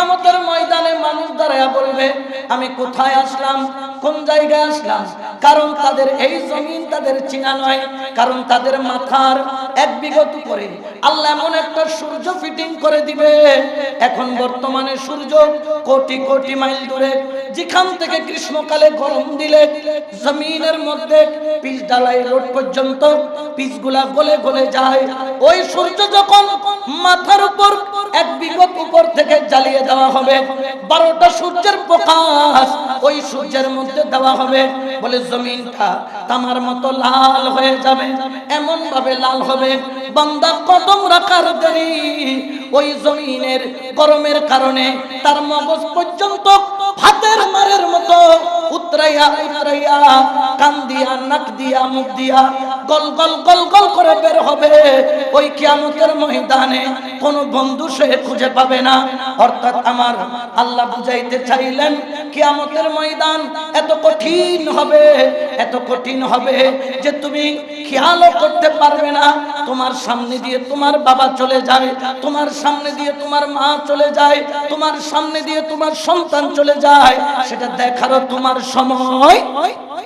কিয়ামতের ময়দানে মানুষ দাঁড়ায়া বলবে, আমি কোথায় আসলাম? কোন জায়গায় আসলাম? কারণ তাদের এই জমিন তাদের চিনা নয়, কারণ তাদের মাথার এক বিগত করে আল্লাহ এমন একটা সূর্য ফিটিং করে দিবে। এখন বর্তমানে সূর্য কোটি কোটি মাইল দূরে, যেখান থেকে গ্রীষ্মকালে গরম দিলে জমিনের মধ্যে পিস ডালাই রোড পর্যন্ত পিচগুলা গলে গলে যায়। ওই সূর্য যখন মাথার উপর এক বিগত উপর থেকে জ্বালিয়ে দেওয়া হবে। বারোটা সূর্যের প্রকাশ ওই সূর্যের মধ্যে দেওয়া হবে। বলে, জমিনটা তামার মতো লাল হয়ে যাবে এমন ভাবে লাল হবে। বান্দা কদম রাখার দেরি। ওই জমিনের গরমের কারণে তার মগজ পর্যন্ত ভাতের মারের মতো উতরাইয়া উতরাইয়া কান দিয়া, নাক দিয়া, মুখ দিয়া গল গল গল গল করে বের হবে। ওই কিয়ামতের ময়দানে কোন বন্ধু সে খুঁজে পাবে না। অর্থাৎ আমার আল্লাহ বুঝাইতে চাইলেন, কিয়ামতের ময়দান এত কঠিন হবে, এত কঠিন হবে যে তুমি খেয়ালও করতে পারবে না। তোমার সামনে দিয়ে তোমার বাবা চলে যায়, তোমার সামনে দিয়ে তোমার মা চলে যায়, তোমার সামনে দিয়ে তোমার সন্তান চলে যায়। সেটা দেখারও তোমার সময়